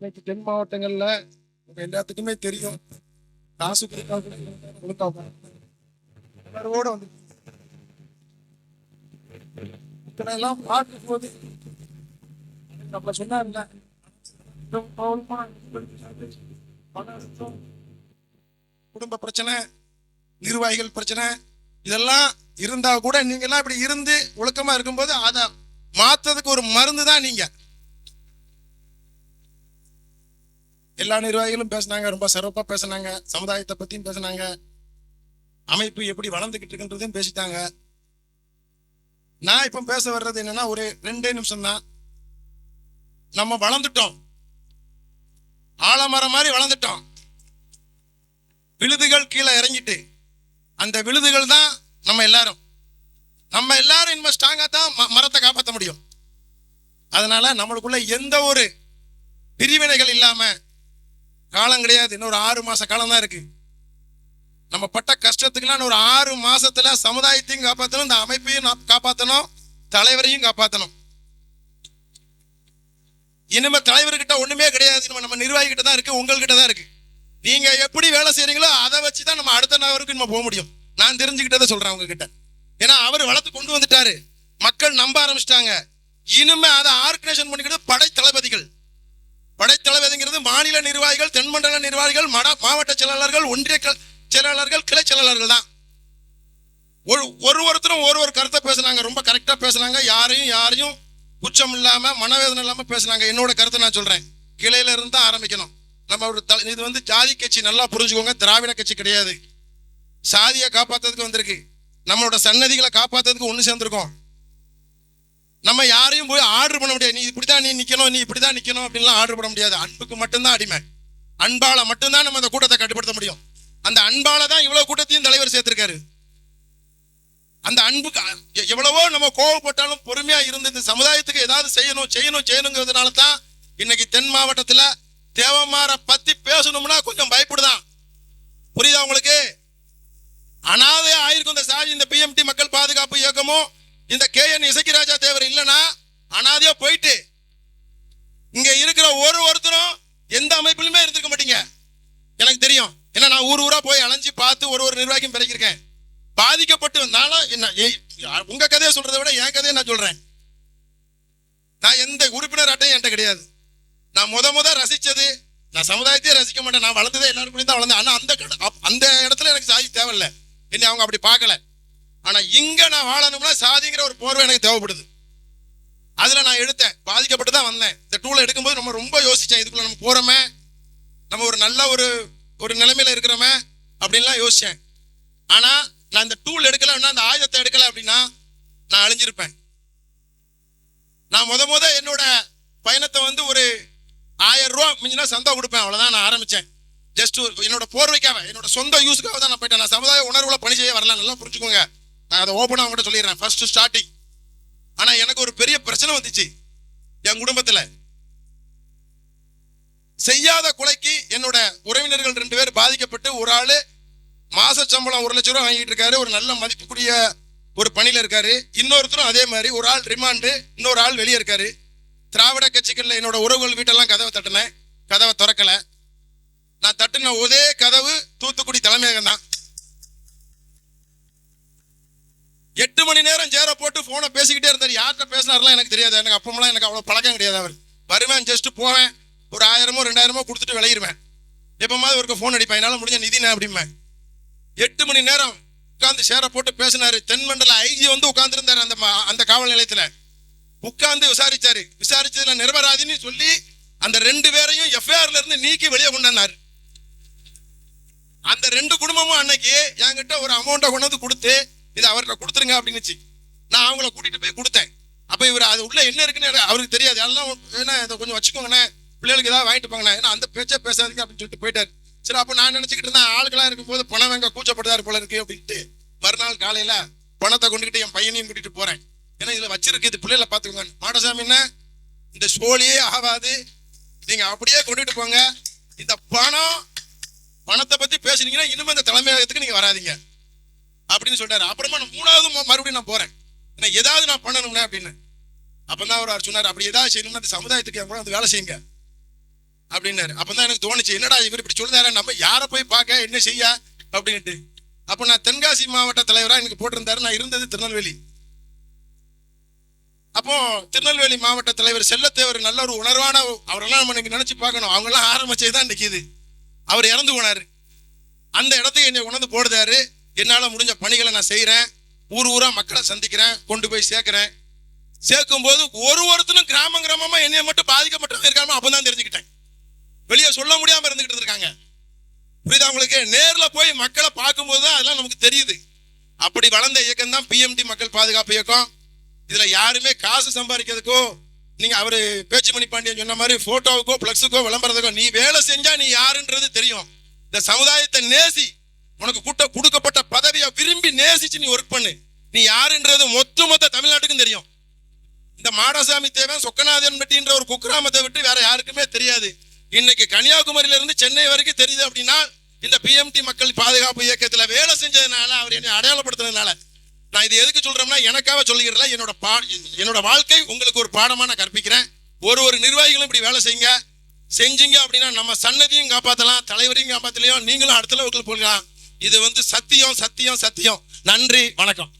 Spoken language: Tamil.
இன்னைக்கு தென் மாவட்டங்கள்ல உங்க எல்லாத்துக்குமே தெரியும். காசு கொடுக்காம கொடுத்தா உணர்வோட வந்து இத்தனை எல்லாம் பார்க்கும் போது நம்ம சொன்னார்ல குடும்ப பிரச்சனை நிர்வாகிகள் பிரச்சனை இதெல்லாம் இருந்தா கூட நீங்க எல்லாம் இப்படி இருந்து ஒழுக்கமா இருக்கும்போது அதை மாத்துறதுக்கு ஒரு மருந்து தான் நீங்க. எல்லா நிர்வாகிகளும் பேசுனாங்க ரொம்ப சிறப்பாக பேசுனாங்க சமுதாயத்தை பற்றியும் பேசுனாங்க. அமைப்பு எப்படி வளர்ந்துகிட்டு இருக்குன்றதையும் பேசிட்டாங்க. நான் இப்போ பேச வர்றது என்னன்னா ஒரு ரெண்டே நிமிஷம் தான் நம்ம வளர்ந்துட்டோம். ஆலமரம் மாதிரி வளர்ந்துட்டோம். விழுதுகள் கீழே இறங்கிட்டு அந்த விழுதுகள் தான் நம்ம எல்லாரும். நம்ம எல்லாரும் இனிமேல் ஸ்ட்ராங்காக தான் ம- மரத்தை காப்பாற்ற முடியும். அதனால நம்மளுக்குள்ள எந்த ஒரு பிரிவினைகள் இல்லாமல் காலம் கிடையாது. இன்னொரு ஆறு மாச காலம் தான் இருக்கு. நம்ம பட்ட கஷ்டத்துக்குலாம் ஒரு ஆறு மாசத்துல சமுதாயத்தையும் காப்பாற்றணும் இந்த அமைப்பையும் காப்பாற்றணும் தலைவரையும் காப்பாற்றணும் இனிமே தலைவர்கிட்ட ஒண்ணுமே கிடையாது. நம்ம நம்ம நிர்வாகிகிட்ட தான் இருக்கு உங்கள்கிட்ட தான் இருக்கு. நீங்க எப்படி வேலை செய்றீங்களோ அதை வச்சு தான் நம்ம அடுத்த நபருக்கு நம்ம போக முடியும். நான் தெரிஞ்சுக்கிட்டதை சொல்றேன் உங்ககிட்ட. ஏன்னா அவர் வளர்த்து கொண்டு வந்துட்டாரு. மக்கள் நம்ப ஆரம்பிச்சிட்டாங்க. இனிமே அதை ஆர்கனைசேஷன் பண்ணிக்கிட்டு படை தளபதிகள் படை மாநில நிர்வாகிகள் தென்மண்டல நிர்வாகிகள் மட மாவட்ட செயலாளர்கள் ஒன்றிய செயலாளர்கள் கிளை செயலாளர்கள் தான். ஒரு ஒரு ஒருத்தரும் ஒரு ஒரு கருத்தை பேசுனாங்க. ரொம்ப கரெக்டாக பேசுனாங்க. யாரையும் யாரையும் குச்சம் இல்லாமல் மனவேதனை இல்லாமல் பேசுனாங்க. என்னோட கருத்தை நான் சொல்கிறேன் கிளையில இருந்து தான் ஆரம்பிக்கணும். நம்ம ஒரு த இது வந்து ஜாதி கட்சி நல்லா புரிஞ்சுக்கோங்க. திராவிட கட்சி கிடையாது. சாதியை காப்பாற்றுறதுக்கு வந்திருக்கு. நம்மளோட சன்னதிகளை காப்பாற்றுறதுக்கு ஒன்று சேர்ந்துருக்கோம். நம்ம யாரையும் போய் ஆர்டர் பண்ண முடியாது. நீ இப்படிதான் நீ நிக்கணும் நீ இப்படிதான் நிக்கணும் அப்படின்லாம் ஆர்டர் பண்ண முடியாது. அன்புக்கு மட்டும்தான் அடிமை. அன்பால மட்டும்தான் நம்ம அந்த கூட்டத்தை கட்டுப்படுத்த முடியும். அந்த அன்பால தான் இவ்வளவு கூட்டத்தையும் தலைவர் சேர்த்திருக்காரு. அந்த அன்புக்கு எ- எவ்வளவோ நம்ம கோவப்பட்டாலும் பொறுமையா இருந்து இந்த சமுதாயத்துக்கு ஏதாவது செய்யணும் செய்யணும் செய்யணுங்கிறதுனால தான் இன்னைக்கு தென் மாவட்டத்துல தேவமார பத்தி பேசணும்னா கொஞ்சம் பயப்படுதான். புரியுதா உங்களுக்கு? அனாதையா ஆயிருக்கும் இந்த சாதி இந்த பிஎம்டி மக்கள் பாதுகாப்பு இயக்கமும் இந்த கே என் இசக்கிராஜா தேவர் இல்லைன்னா அனாதையா போயிட்டு. இங்க இருக்கிற ஒரு ஒருத்தரும் எந்த அமைப்பிலுமே இருந்திருக்க மாட்டீங்க. எனக்கு தெரியும். ஏன்னா நான் ஊர் ஊரா போய் அலைஞ்சு பார்த்து ஒரு ஒரு நிர்வாகியும் பிறக்கிருக்கேன் பாதிக்கப்பட்டு வந்தாலும் என்ன ஏய், உங்க கதையை சொல்றதை விட என் கதையை நான் சொல்றேன். நான் எந்த உறுப்பினர் அட்டையும் என்கிட்ட கிடையாது. நான் முத முத ரசிச்சது நான் சமுதாயத்தையே ரசிக்க மாட்டேன். நான் வளர்ந்ததே எல்லாருக்குள்ளேயும் தான் வளர்ந்தேன். ஆனால் அந்த அந்த இடத்துல எனக்கு சாதி தேவையில்லை. என்னை அவங்க அப்படி பார்க்கல. ஆனா இங்க நான் வாழணும்னா சாதிங்கிற ஒரு போர்வை எனக்கு தேவைப்படுது. அதுல நான் எடுத்தேன். பாதிக்கப்பட்டு தான் வந்தேன். இந்த டூலை எடுக்கும்போது நம்ம ரொம்ப யோசிச்சேன் இதுக்குள்ள நம்ம போறோமே நம்ம ஒரு நல்ல ஒரு ஒரு நிலைமையில இருக்கிறோமே அப்படின்லாம் யோசிச்சேன். ஆனா நான் இந்த டூல் எடுக்கல அந்த ஆயுதத்தை எடுக்கல அப்படின்னா நான் அழிஞ்சிருப்பேன். நான் முத முத என்னோட பயணத்தை வந்து ஒரு ஆயிரம் ரூபா மிஞ்சினா சந்தா கொடுப்பேன் அவ்வளோதான் நான் ஆரம்பிச்சேன். ஜஸ்ட் என்னோட போர்வைக்காக என்னோட சொந்த யூஸுக்காக தான் நான் போயிட்டேன். நான் சமுதாய உணர்வுல பணி செய்ய வரலாம் நல்லா புரிஞ்சுக்கோங்க. நான் அதை ஓப்பனாக அவங்ககிட்ட சொல்லிடுறேன். ஃபர்ஸ்ட் ஸ்டார்டிங் ஆனால் எனக்கு ஒரு பெரிய பிரச்சனை வந்துச்சு. என் குடும்பத்தில். செய்யாத கொலைக்கு என்னோட உறவினர்கள் ரெண்டு பேர் பாதிக்கப்பட்டு ஒரு ஆள் மாச சம்பளம் ஒரு லட்சம் ரூபா வாங்கிட்டு இருக்காரு. ஒரு நல்ல மதிப்புக்குரிய ஒரு பணியில் இருக்காரு. இன்னொருத்தரும் அதே மாதிரி ஒரு ஆள் ரிமாண்டு இன்னொரு ஆள் வெளியே இருக்காரு. திராவிட கட்சிகளில் என்னோட உறவுகள் வீட்டெல்லாம் கதவை தட்டினேன். கதவை திறக்கலை. நான் தட்டின ஒரே கதவு தூத்துக்குடி தலைமையகம் தான் எட்டு மணி நேரம் சேர போட்டு போனை பேசிக்கிட்டே இருந்தார். யார்கிட்ட பேசினார்லாம் எனக்கு தெரியாது. எனக்கு அப்பமெல்லாம் எனக்கு அவ்வளோ பழக்கம் கிடையாது அவர். வருவேன் ஜஸ்ட் போவேன். ஒரு ஆயிரமோ ரெண்டாயிரமோ கொடுத்துட்டு விளையிடுவேன் எப்பமாவது ஒருக்கு ஃபோன் அடிப்பேன். என்னால் முடிஞ்ச நிதி நான் அப்படிம்பேன். எட்டு மணி நேரம் உட்காந்து சேர போட்டு பேசினாரு. தென்மண்டல ஐஜி வந்து உட்காந்துருந்தாரு அந்த அந்த காவல் நிலையத்தில். உட்காந்து விசாரிச்சாரு. விசாரிச்சதுல நிரபராதின்னு சொல்லி அந்த ரெண்டு பேரையும் எஃப்ஐஆர்ல இருந்து நீக்கி வெளியே கொண்டாந்தாரு அந்த ரெண்டு குடும்பமும் அன்னைக்கு என்கிட்ட ஒரு அமௌண்ட்டை கொண்டு வந்து கொடுத்து இதை அவர்கிட்ட கொடுத்துருங்க அப்படின்னுச்சு. நான் அவங்கள கூட்டிட்டு போய் கொடுத்தேன். அப்போ இவர் அது உள்ள என்ன இருக்குன்னு அவருக்கு தெரியாது. எல்லாம் ஏன்னா இதை கொஞ்சம் வச்சுக்கோங்கண்ணே பிள்ளைகளுக்கு ஏதாவது வாங்கிட்டு போங்கண்ணே ஏன்னா அந்த பேச்சே பேசாதீங்க அப்படின்னு சொல்லிட்டு போயிட்டாரு. சரி அப்போ நான் நினச்சிக்கிட்டு இருந்தேன் ஆளுகளா இருக்கும்போது பணம் வாங்க கூச்சப்படுதாரு போல இருக்கு அப்படின்ட்டு. மறுநாள் காலையில் பணத்தை கொண்டுகிட்டு என் பையனையும் கூட்டிட்டு போறேன். ஏன்னா இதில் வச்சிருக்கு இது பிள்ளைகளை பார்த்துக்கோங்க. மாடசாமி என்ன? இந்த சோழியே ஆகாது. நீங்க அப்படியே கொண்டுட்டு போங்க. இந்த பணம் பணத்தை பத்தி பேசுனீங்கன்னா இனிமே இந்த தலைமையகத்துக்கு நீங்க வராதீங்க. அப்படின்னு சொல்றாரு. அப்புறமா நான் மூணாவது மறுபடியும் நான் போறேன். நான் ஏதாவது நான் பண்ணணும்னே அப்படின்னு. அப்பதான் அவர் சொன்னார் அப்படி ஏதாவது செய்யணும்னா அந்த சமுதாயத்துக்கு கூட வந்து வேலை செய்யுங்க. அப்படின்னாரு. அப்பதான் எனக்கு தோணுச்சு என்னடா இவர் இப்படி சொல்லுதாரு நம்ம யாரை போய் பார்க்க என்ன செய்ய அப்படின்ட்டு. அப்போ நான் தென்காசி மாவட்ட தலைவராக எனக்கு போட்டிருந்தாரு. நான் இருந்தது திருநெல்வேலி. அப்போ திருநெல்வேலி மாவட்ட தலைவர் செல்லத்தேவர் நல்ல ஒரு உணர்வான அவரெல்லாம் நம்ம இன்னைக்கு நினைச்சு பார்க்கணும். அவங்கெல்லாம் ஆரம்பிச்சது தான் நிக்குது அவர் இறந்து போனாரு. அந்த இடத்துக்கு என்னை உணர்ந்து போடுதாரு என்னால் முடிஞ்ச பணிகளை நான் செய்கிறேன் ஊர் ஊராக மக்களை சந்திக்கிறேன் கொண்டு போய் சேர்க்குறேன். சேர்க்கும் போது ஒரு ஒருத்தரும் கிராமம் கிராமமாக என்னை மட்டும் பாதிக்கப்பட்டவங்க இருக்காம அப்பதான் தெரிஞ்சுக்கிட்டேன். வெளியே சொல்ல முடியாமல் இருந்துக்கிட்டு இருக்காங்க. புரியுதா உங்களுக்கு? நேரில் போய் மக்களை பார்க்கும்போது தான் அதெல்லாம் நமக்கு தெரியுது. அப்படி வளர்ந்த இயக்கம் தான் பிஎம்டி மக்கள் பாதுகாப்பு இயக்கம். இதில் யாருமே காசு சம்பாதிக்கிறதுக்கோ நீங்கள் அவர் பேச்சுமணி பாண்டியன் சொன்ன மாதிரி ஃபோட்டோவுக்கோ ஃப்ளக்ஸுக்கோ விளம்பரத்துக்கோ நீ வேலை செஞ்சால் நீ யாருன்றது தெரியும். இந்த சமுதாயத்தை நேசி உனக்கு கூட்ட கொடுக்கப்பட்ட பதவியை விரும்பி நேசிச்சு நீ ஒர்க் பண்ணு. நீ யாருன்றது மொத்த மொத்த தமிழ்நாட்டுக்கும் தெரியும். இந்த மாடசாமி தேவன் சொக்கநாதன் பெட்டின்ற ஒரு குக்கிராமத்தை விட்டு வேற யாருக்குமே தெரியாது. இன்னைக்கு கன்னியாகுமரியில இருந்து சென்னை வரைக்கும் தெரியுது அப்படின்னா இந்த பிஎம்டி மக்கள் பாதுகாப்பு இயக்கத்துல வேலை செஞ்சதுனால அவர் என்னை அடையாளப்படுத்துனதுனால. நான் இது எதுக்கு சொல்றேன்னா எனக்காக சொல்லிக்கிறல என்னோட பா என்னோட வாழ்க்கை உங்களுக்கு ஒரு பாடமா நான் கற்பிக்கிறேன். ஒரு ஒரு நிர்வாகிகளும் இப்படி வேலை செய்யுங்க. செஞ்சீங்க அப்படின்னா நம்ம சன்னதியும் காப்பாத்தலாம் தலைவரையும் காப்பாத்தலையும் நீங்களும் அடுத்த லெவலுக்கு போகலாம். இது வந்து சத்தியம் சத்தியம் சத்தியம். நன்றி வணக்கம்.